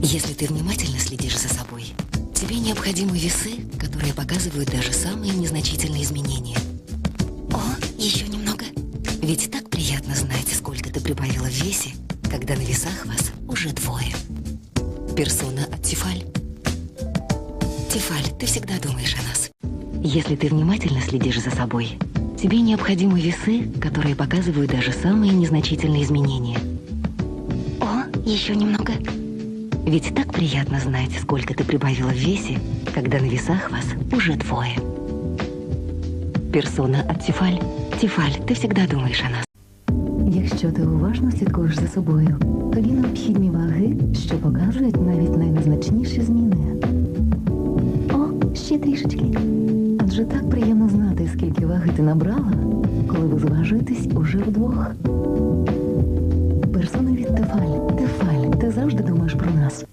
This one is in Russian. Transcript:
Если ты внимательно следишь за собой, тебе необходимы весы, которые показывают даже самые незначительные изменения. О, еще немного. Ведь так приятно знать, сколько ты прибавила в весе, когда на весах вас уже двое. Персона от Тефаль. Тефаль, ты всегда думаешь о нас. Если ты внимательно следишь за собой, тебе необходимы весы, которые показывают даже самые незначительные изменения. О, еще немного. Ведь так приятно знать, сколько ты прибавила в весе, когда на весах вас уже двое. Персона от Тефаль. Тефаль, ти всегда думаєш о нас. Якщо ти уважно слідкуєш за собою, тобі необхідні ваги, що показують навіть найнезначніші зміни. О, ще трішечки. Адже так приємно знати, скільки ваги ти набрала, коли ви зважуєтесь уже вдвох. Персона від Тефаль. Тефаль, ти завжди думаєш про нас. ます。